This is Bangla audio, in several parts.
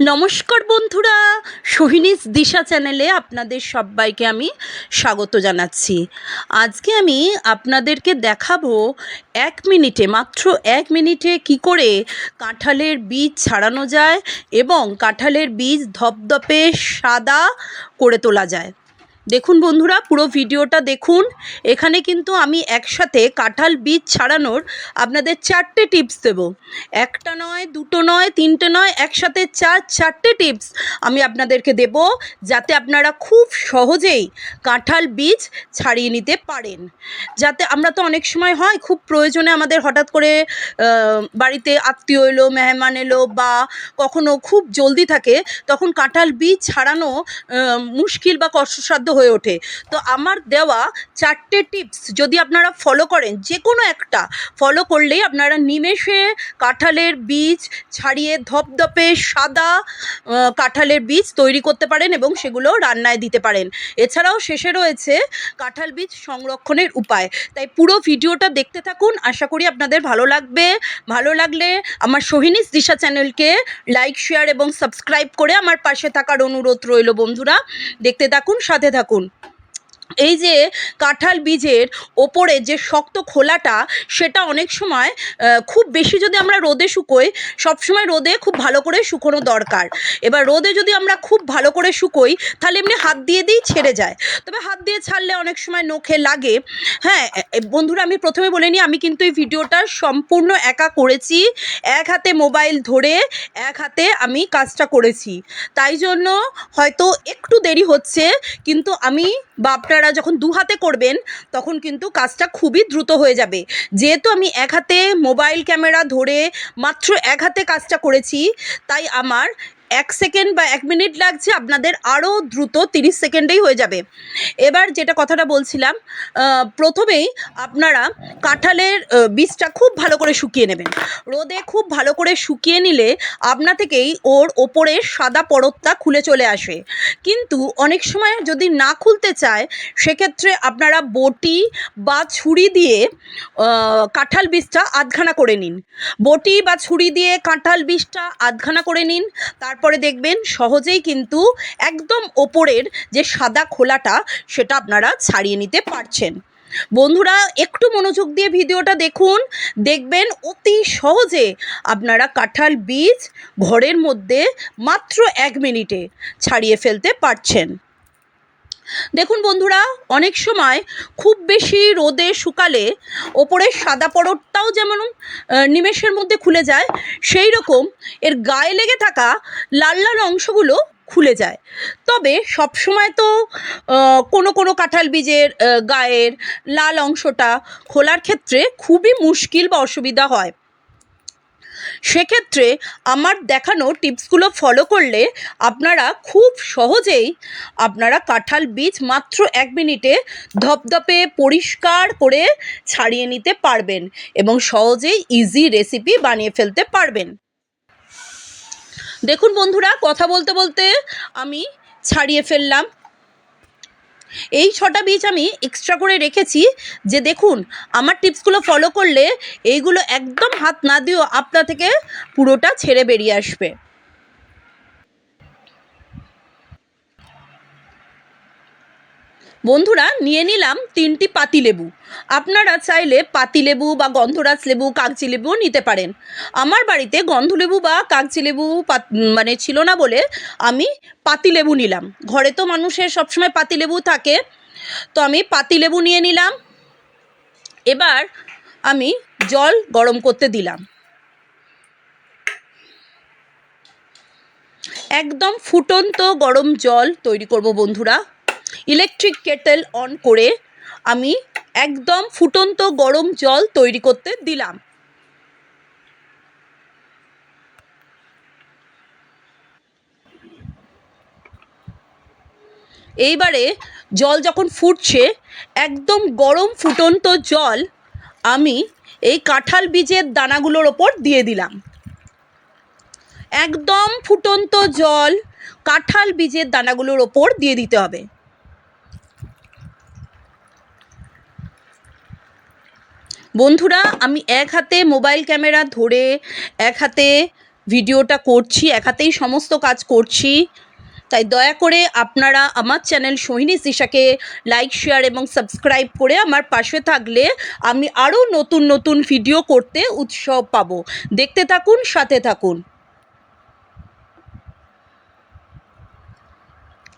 নমস্কার বন্ধুরা, সোহিনীস দিশা চ্যানেলে আপনাদের সবাইকে আমি স্বাগত জানাচ্ছি। আজকে আমি আপনাদেরকে দেখাবো এক মিনিটে, মাত্র এক মিনিটে কি করে কাঁঠালের বীজ ছাড়ানো যায় এবং কাঁঠালের বীজ ধপধপে সাদা করে তোলা যায়। দেখুন বন্ধুরা, পুরো ভিডিওটা দেখুন। এখানে কিন্তু আমি একসাথে কাঁঠাল বীজ ছাড়ানোর আপনাদের চারটে টিপস দেব। একটা নয়, দুটো নয়, তিনটে নয়, একসাথে চার, চারটে টিপস আমি আপনাদেরকে দেব, যাতে আপনারা খুব সহজেই কাঁঠাল বীজ ছাড়িয়ে নিতে পারেন। যাতে আমরা তো অনেক সময় হয়, খুব প্রয়োজনে আমাদের হঠাৎ করে বাড়িতে আত্মীয় এলো, মেহমান এলো বা কখনো খুব জলদি থাকে, তখন কাঁঠাল বীজ ছাড়ানো মুশকিল বা কষ্টসাধ্য হয়ে ওঠে। তো আমার দেওয়া চারটে টিপস যদি আপনারা ফলো করেন যে কোনো একটা ফলো করলেই আপনারা নিমেষে কাঁঠালের বীজ ছাড়িয়ে ধপধপে সাদা কাঁঠালের বীজ তৈরি করতে পারেন এবং সেগুলো রান্নায় দিতে পারেন। এছাড়াও শেষে রয়েছে কাঁঠাল বীজ সংরক্ষণের উপায়। তাই পুরো ভিডিওটা দেখতে থাকুন। আশা করি আপনাদের ভালো লাগবে। ভালো লাগলে আমার সোহিনীস দিশা চ্যানেলকে লাইক শেয়ার এবং সাবস্ক্রাইব করে আমার পাশে থাকার অনুরোধ রইল বন্ধুরা। দেখতে থাকুন, সাথে থাকুন। থাকুন। এই যে কাঁঠাল বীজের ওপরে যে শক্ত খোলাটা, সেটা অনেক সময় খুব বেশি যদি আমরা রোদে শুকোই সবসময় রোদে খুব ভালো করে শুকোনো দরকার। এবার রোদে যদি আমরা খুব ভালো করে শুকোই, তাহলে এমনি হাত দিয়ে দিয়েই ছেড়ে যায়। তবে হাত দিয়ে ছাড়লে অনেক সময় নখে লাগে। হ্যাঁ বন্ধুরা, আমি প্রথমে বলে নিই, আমি কিন্তু এই ভিডিওটা সম্পূর্ণ একা করেছি। এক হাতে মোবাইল ধরে, এক হাতে আমি কাজটা করেছি। তাই জন্য হয়তো একটু দেরি হচ্ছে, কিন্তু আমি বা আপনারা যখন দু হাতে করবেন, তখন কিন্তু কাজটা খুবই দ্রুত হয়ে যাবে। যেহেতু আমি এক হাতে মোবাইল ক্যামেরা ধরে মাত্র এক হাতে কাজটা করেছি, তাই আমার এক সেকেন্ড বা এক মিনিট লাগছে, আপনাদের আরও দ্রুত তিরিশ সেকেন্ডেই হয়ে যাবে। এবার যেটা কথাটা বলছিলাম প্রথমেই আপনারা কাঁঠালের বীজটা খুব ভালো করে শুকিয়ে নেবেন। রোদে খুব ভালো করে শুকিয়ে নিলে আপনা থেকেই ওর ওপরের সাদা পরতটা খুলে চলে আসে। কিন্তু অনেক সময় যদি না খুলতে চায়, সেক্ষেত্রে আপনারা বটি বা ছুরি দিয়ে কাঁঠাল বীজটা আধখানা করে নিন। বটি বা ছুরি দিয়ে কাঁঠাল বীজটা আধখানা করে নিন তারপরে দেখবেন সহজেই কিন্তু একদম ওপরের যে সাদা খোলাটা সেটা আপনারা ছাড়িয়ে নিতে পারছেন। বন্ধুরা, একটু মনোযোগ দিয়ে ভিডিওটা দেখুন। দেখবেন অতি সহজে আপনারা কাঁঠাল বীজ ঘরের মধ্যে মাত্র এক মিনিটে ছাড়িয়ে ফেলতে পারছেন। দেখুন বন্ধুরা, অনেক সময় খুব বেশি রোদে শুকালে ওপরের সাদা পরতটাও যেমন নিমেষের মধ্যে খুলে যায়, সেই রকম এর গায়ে লেগে থাকা লাল লাল অংশগুলো খুলে যায়। তবে সবসময় তো কোনো কোনো কাঁঠাল বীজের গায়ের লাল অংশটা খোলার ক্ষেত্রে খুবই মুশকিল বা অসুবিধা হয়। সেক্ষেত্রে আমার দেখানো টিপসগুলো ফলো করলে আপনারা খুব সহজেই আপনারা কাঁঠাল বীজ মাত্র এক মিনিটে ধপধপে পরিষ্কার করে ছাড়িয়ে নিতে পারবেন এবং সহজেই ইজি রেসিপি বানিয়ে ফেলতে পারবেন। দেখুন বন্ধুরা, কথা বলতে বলতে আমি ছাড়িয়ে ফেললাম। এই ছটা বীজ আমি এক্সট্রা করে রেখেছি যে দেখুন, আমার টিপসগুলো ফলো করলে এইগুলো একদম হাত না দিয়েও আপনা থেকে পুরোটা ছেড়ে বেরিয়ে আসবে। বন্ধুরা, নিয়ে নিলাম তিনটি পাতিলেবু আপনারা চাইলে পাতিলেবু বা গন্ধরাজ লেবু, কাগজি লেবুও নিতে পারেন। আমার বাড়িতে গন্ধলেবু বা কাগজি লেবু মানে ছিল না বলে আমি পাতিলেবু নিলাম। ঘরে তো মানুষের সবসময় পাতিলেবু থাকে। তো আমি পাতিলেবু নিয়ে নিলাম। এবার আমি জল গরম করতে দিলাম। একদম ফুটন্ত গরম জল তৈরি করব বন্ধুরা। ইলেকট্রিক কেটেল অন করে আমি একদম ফুটন্ত গরম জল তৈরি করতে দিলাম। এইবারে জল যখন ফুটছে, একদম গরম ফুটন্ত জল আমি এই কাঁঠাল বীজের দানাগুলোর ওপর দিয়ে দিলাম। একদম ফুটন্ত জল কাঁঠাল বীজের দানাগুলোর ওপর দিয়ে দিতে হবে। বন্ধুরা, আমি এক হাতে মোবাইল ক্যামেরা ধরে, এক হাতে ভিডিওটা করছি, এক হাতেই সমস্ত কাজ করছি। তাই দয়া করে আপনারা আমার চ্যানেল সোহিনী সিসাকে লাইক, শেয়ার এবং সাবস্ক্রাইব করে আমার পাশে থাকলে আমি আরও নতুন নতুন ভিডিও করতে উৎসাহ পাবো। দেখতে থাকুন, সাথে থাকুন।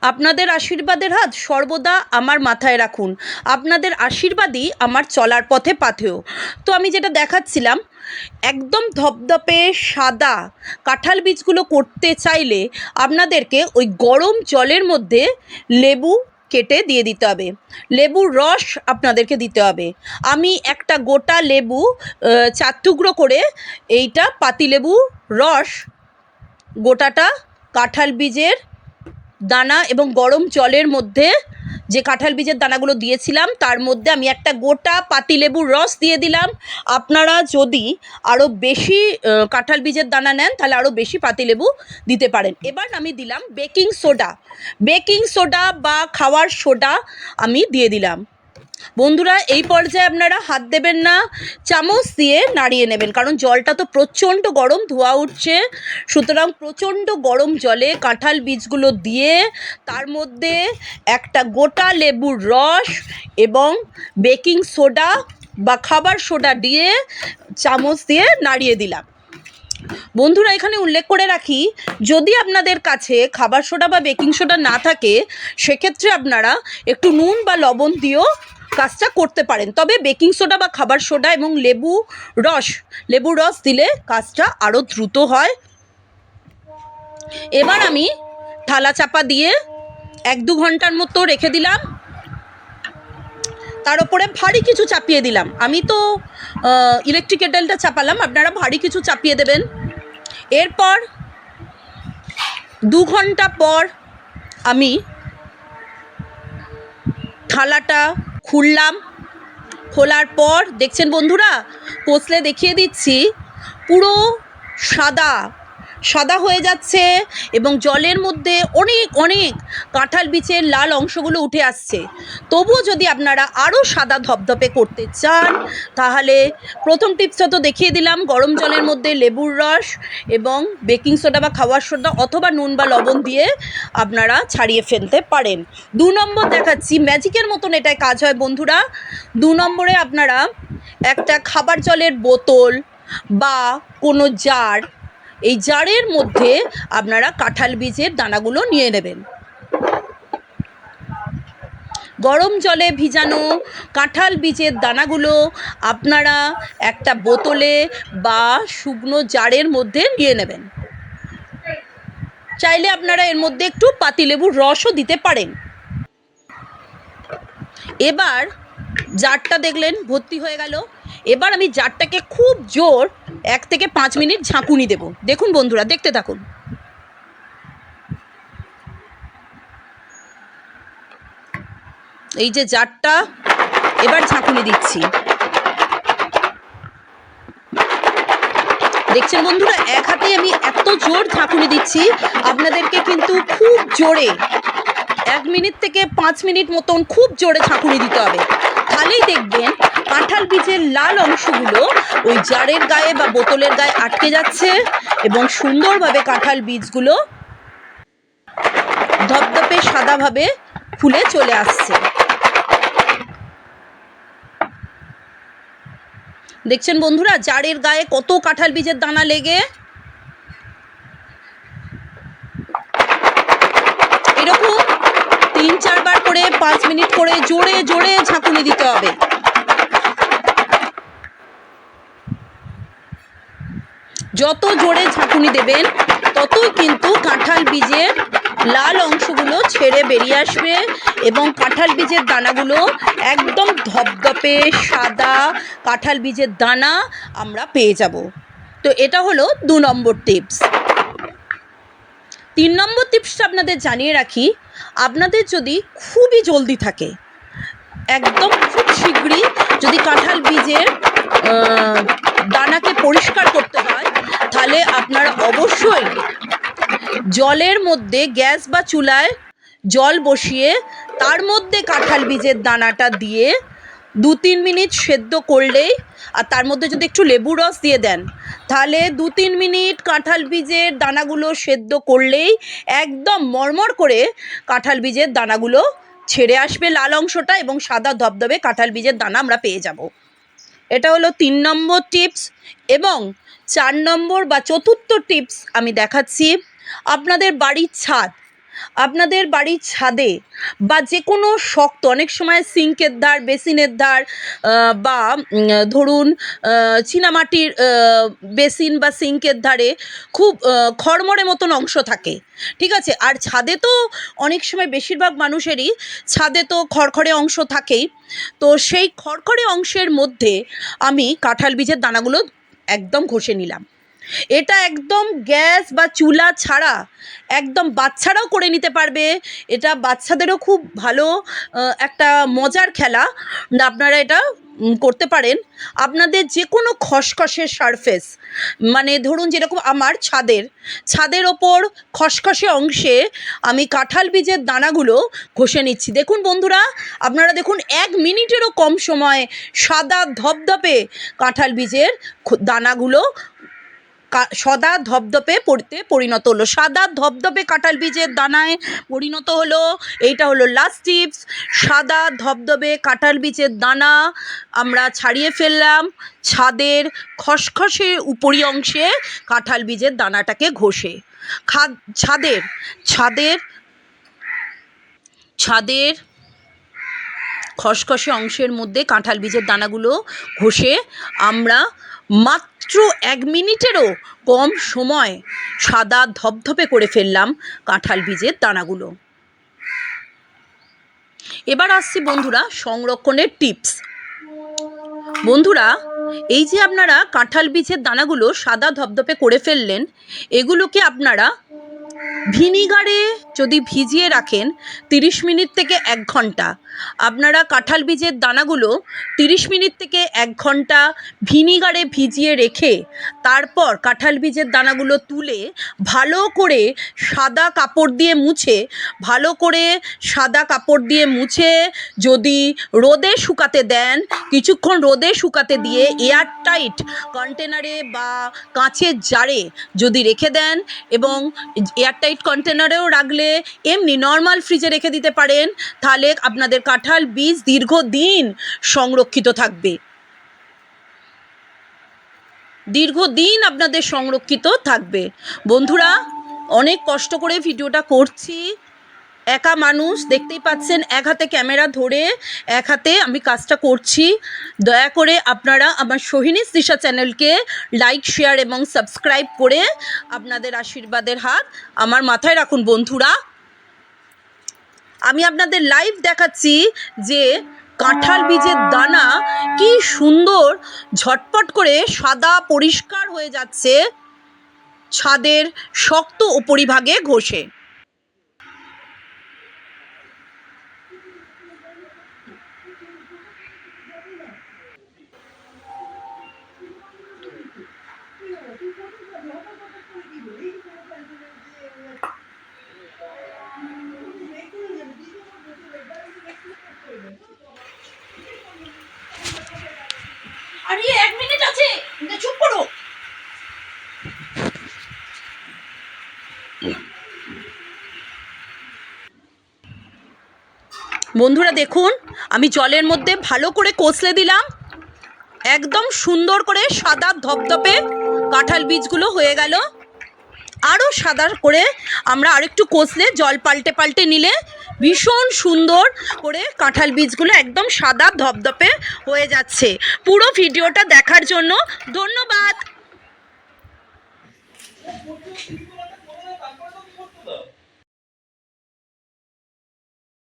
আপনাদের আশীর্বাদের হাত সর্বদা আমার মাথায় রাখুন। আপনাদের আশীর্বাদই আমার চলার পথে পাথেও তো আমি যেটা দেখাচ্ছিলাম, একদম ধপধপে সাদা কাঁঠাল বীজগুলো করতে চাইলে আপনাদেরকে ওই গরম জলের মধ্যে লেবু কেটে দিয়ে দিতে হবে। লেবুর রস আপনাদেরকে দিতে হবে। আমি একটা গোটা লেবু চার টুকরো করে এইটা পাতিলেবু রস গোটাটা কাঁঠাল বীজের দানা এবং গরম জলের মধ্যে যে কাঁঠাল বীজের দানাগুলো দিয়েছিলাম, তার মধ্যে আমি একটা গোটা পাতিলেবুর রস দিয়ে দিলাম। আপনারা যদি আরও বেশি কাঁঠাল বীজের দানা নেন, তাহলে আরও বেশি পাতিলেবু দিতে পারেন। এবার আমি দিলাম বেকিং সোডা। বেকিং সোডা বা খাওয়ার সোডা আমি দিয়ে দিলাম। বন্ধুরা, এই পর্যায়ে আপনারা হাত দেবেন না, চামচ দিয়ে নাড়িয়ে নেবেন, কারণ জলটা তো প্রচণ্ড গরম, ধোয়া উঠছে। সুতরাং প্রচণ্ড গরম জলে কাঁঠাল বীজগুলো দিয়ে, তার মধ্যে একটা গোটা লেবুর রস এবং বেকিং সোডা বা খাবার সোডা দিয়ে চামচ দিয়ে নাড়িয়ে দিলাম। বন্ধুরা, এখানে উল্লেখ করে রাখি, যদি আপনাদের কাছে খাবার সোডা বা বেকিং সোডা না থাকে, সেক্ষেত্রে আপনারা একটু নুন বা লবণ দিয়েও কাজটা করতে পারেন। তবে বেকিং সোডা বা খাবার সোডা এবং লেবু রস লেবু রস দিলে কাজটা আরও দ্রুত হয়। এবার আমি থালা চাপা দিয়ে এক দু ঘণ্টার মতো রেখে দিলাম। তার উপরে ভারী কিছু চাপিয়ে দিলাম। আমি তো ইলেকট্রিক কেটেলটা চাপালাম। আপনারা ভারী কিছু চাপিয়ে দেবেন। এরপর দু ঘণ্টা পর আমি থালাটা খুললাম। খোলার পর দেখছেন বন্ধুরা? কষলে দেখিয়ে দিচ্ছি পুরো সাদা। সাদা হয়ে যাচ্ছে এবং জলের মধ্যে অনেক অনেক কাঁঠাল বীচের লাল অংশগুলো উঠে আসছে। তবুও যদি আপনারা আরও সাদা ধপধপে করতে চান, তাহলে প্রথম টিপসটা তো দেখিয়ে দিলাম, গরম জলের মধ্যে লেবুর রস এবং বেকিং সোডা বা খাওয়ার সোডা অথবা নুন বা লবণ দিয়ে আপনারা ছাড়িয়ে ফেলতে পারেন। দু নম্বর দেখাচ্ছি, ম্যাজিকের মতন এটায় কাজ হয় বন্ধুরা। দু নম্বরে আপনারা একটা খাবার জলের বোতল বা কোনো জার এই জারের মধ্যে আপনারা কাঁঠাল বীজের দানাগুলো নিয়ে নেবেন। গরম জলে ভিজানো কাঁঠাল বীজের দানাগুলো আপনারা একটা বোতলে বা শুকনো জারের মধ্যে নিয়ে নেবেন। চাইলে আপনারা এর মধ্যে একটু পাতিলেবুর রসও দিতে পারেন। এবার জারটা দেখলেন, ভর্তি হয়ে গেল। এবার আমি জারটাকে খুব জোর এক থেকে পাঁচ মিনিট ঝাঁকুনি দেব। দেখুন বন্ধুরা, দেখতে থাকুন। এই যে জারটা, এবার ঝাঁকুনি দিচ্ছি। দেখছেন বন্ধুরা, এক হাতে আমি এত জোর ঝাঁকুনি দিচ্ছি, আপনাদেরকে কিন্তু খুব জোরে, এক মিনিট থেকে পাঁচ মিনিট মতন খুব জোরে ঝাঁকুনি দিতে হবে। তাহলেই দেখবেন কাঁঠাল বীজের লাল অংশগুলো ওই জারের গায়ে বা বোতলের গায়ে আটকে যাচ্ছে এবং সুন্দরভাবে কাঁঠাল বীজগুলো ধপধপে সাদাভাবে ফুলে চলে আসছে। দেখছেন বন্ধুরা, জারের গায়ে কত কাঁঠাল বীজের দানা লেগে? এরকম তিন চারবার করে পাঁচ মিনিট করে জোরে জোরে ঝাঁকুনি দিতে হবে। যত জোরে ঝাঁকুনি দেবেন, ততই কিন্তু কাঁঠাল বীজের লাল অংশগুলো ছেড়ে বেরিয়ে আসবে এবং কাঁঠাল বীজের দানাগুলো একদম ধপধপে সাদা কাঁঠাল বীজের দানা আমরা পেয়ে যাব। তো এটা হলো দু নম্বর টিপস তিন নম্বর টিপসটা আপনাদের জানিয়ে রাখি আপনাদের যদি খুবই জলদি থাকে, একদম খুব শীঘ্রই যদি কাঁঠাল বীজের দানাকে পরিষ্কার করতে হয়, তাহলে আপনারা অবশ্যই জলের মধ্যে গ্যাস বা চুলায় জল বসিয়ে তার মধ্যে কাঁঠাল বীজের দানাটা দিয়ে দু তিন মিনিট সেদ্ধ করলেই, আর তার মধ্যে যদি একটু লেবু রস দিয়ে দেন, তাহলে দু তিন মিনিট কাঁঠাল বীজের দানাগুলো সেদ্ধ করলেই একদম মরমর করে কাঁঠাল বীজের দানাগুলো ছেড়ে আসবে লাল অংশটা এবং সাদা ধবধবে কাঁঠাল বীজের দানা আমরা পেয়ে যাব। এটা হলো তিন নম্বর টিপস এবং চার নম্বর বা চতুর্থ টিপস আমি দেখাচ্ছি। আপনাদের বাড়ির ছাদ আপনাদের বাড়ির ছাদে বা যে কোনো শক্ত, অনেক সময় সিঙ্কের ধার বেসিনের ধার বা ধরুন চীনামাটির বেসিন বা সিঙ্কের ধারে খুব খড়মড়ে মতন অংশ থাকে। ঠিক আছে? আর ছাদে তো অনেক সময় বেশিরভাগ মানুষেরই ছাদে তো খড়খড়ে অংশ থাকেই। তো সেই খড়খড়ে অংশের মধ্যে আমি কাঁঠাল বীজের দানাগুলো একদম ঘষে নিলাম। এটা একদম গ্যাস বা চুলা ছাড়া একদম বাচ্চারাও করে নিতে পারবে। এটা বাচ্চাদেরও খুব ভালো একটা মজার খেলা। আপনারা এটা করতে পারেন। আপনাদের যে কোনো খসখসে সারফেস মানে ধরুন যেরকম আমার ছাদের ছাদের ওপর খসখসে অংশে আমি কাঁঠাল বীজের দানাগুলো ঘষে নিচ্ছি। দেখুন বন্ধুরা, আপনারা দেখুন এক মিনিটেরও কম সময় সাদা ধপধপে কাঁঠাল বীজের দানাগুলো সাদা ধপধপে পড়তে পরিণত হলো। সাদা ধপধপে কাঁঠাল বীজের দানায় পরিণত হলো। এইটা হলো লাস্ট টিপস সাদা ধপধপে কাঁঠাল বীজের দানা আমরা ছাড়িয়ে ফেললাম। ছাদের খসখসে উপরি অংশে কাঁঠাল বীজের দানাটাকে ঘষে। খাদ, ছাদের ছাদের ছাদের খসখসে অংশের মধ্যে কাঁঠাল বীজের দানাগুলো ঘষে আমরা মাত্র এক মিনিটেরও কম সময় সাদা ধপধপে করে ফেললাম কাঁঠাল বীজের দানাগুলো। এবার আসছি বন্ধুরা সংরক্ষণের টিপস। বন্ধুরা, এই যে আপনারা কাঁঠাল বীজের দানাগুলো সাদা ধপধপে করে ফেললেন, এগুলোকে আপনারা ভিনিগারে যদি ভিজিয়ে রাখেন তিরিশ মিনিট থেকে এক ঘণ্টা। আপনারা কাঁঠাল বীজের দানাগুলো তিরিশ মিনিট থেকে এক ঘণ্টা ভিনিগারে ভিজিয়ে রেখে তারপর কাঁঠাল বীজের দানাগুলো তুলে ভালো করে সাদা কাপড় দিয়ে মুছে, ভালো করে সাদা কাপড় দিয়ে মুছে যদি রোদে শুকাতে দেন, কিছুক্ষণ রোদে শুকাতে দিয়ে এয়ার টাইট কন্টেনারে বা কাঁচের জারে যদি রেখে দেন এবং এয়ারটাইট কন্টেনারেও রাখলে এমনি নর্মাল ফ্রিজে রেখে দিতে পারেন। তাহলে আপনাদের কাঁঠাল বীজ দীর্ঘদিন সংরক্ষিত থাকবে। দীর্ঘদিন আপনাদের সংরক্ষিত থাকবে। বন্ধুরা, অনেক কষ্ট করে ভিডিওটা করছি। একা মানুষ, দেখতেই পাচ্ছেন, এক হাতে ক্যামেরা ধরে, এক হাতে আমি কাজটা করছি। দয়া করে আপনারা আমার সোহিনী দিশা চ্যানেলকে লাইক শেয়ার এবং সাবস্ক্রাইব করে আপনাদের আশীর্বাদের হাত আমার মাথায় রাখুন, বন্ধুরা। আমি আপনাদের লাইভ দেখাচ্ছি যে কাঁঠাল বীজের দানা কি সুন্দর ঝটপট করে সাদা পরিষ্কার হয়ে যাচ্ছে, ছাদের শক্ত উপরিভাগে ঘষে আরে এক মিনিট আছে চুপ করো বন্ধুরা দেখুন, আমি জলের মধ্যে ভালো করে কষলে দিলাম। একদম সুন্দর করে সাদা ধপধপে কাঁঠাল বীজগুলো হয়ে গেল। আরও সাদা করে আমরা আরেকটু কষলে, জল পাল্টে পাল্টে নিলে ভীষণ সুন্দর করে কাঁঠাল বীজগুলো একদম সাদা ধপধপে হয়ে যাচ্ছে। পুরো ভিডিওটা দেখার জন্য ধন্যবাদ।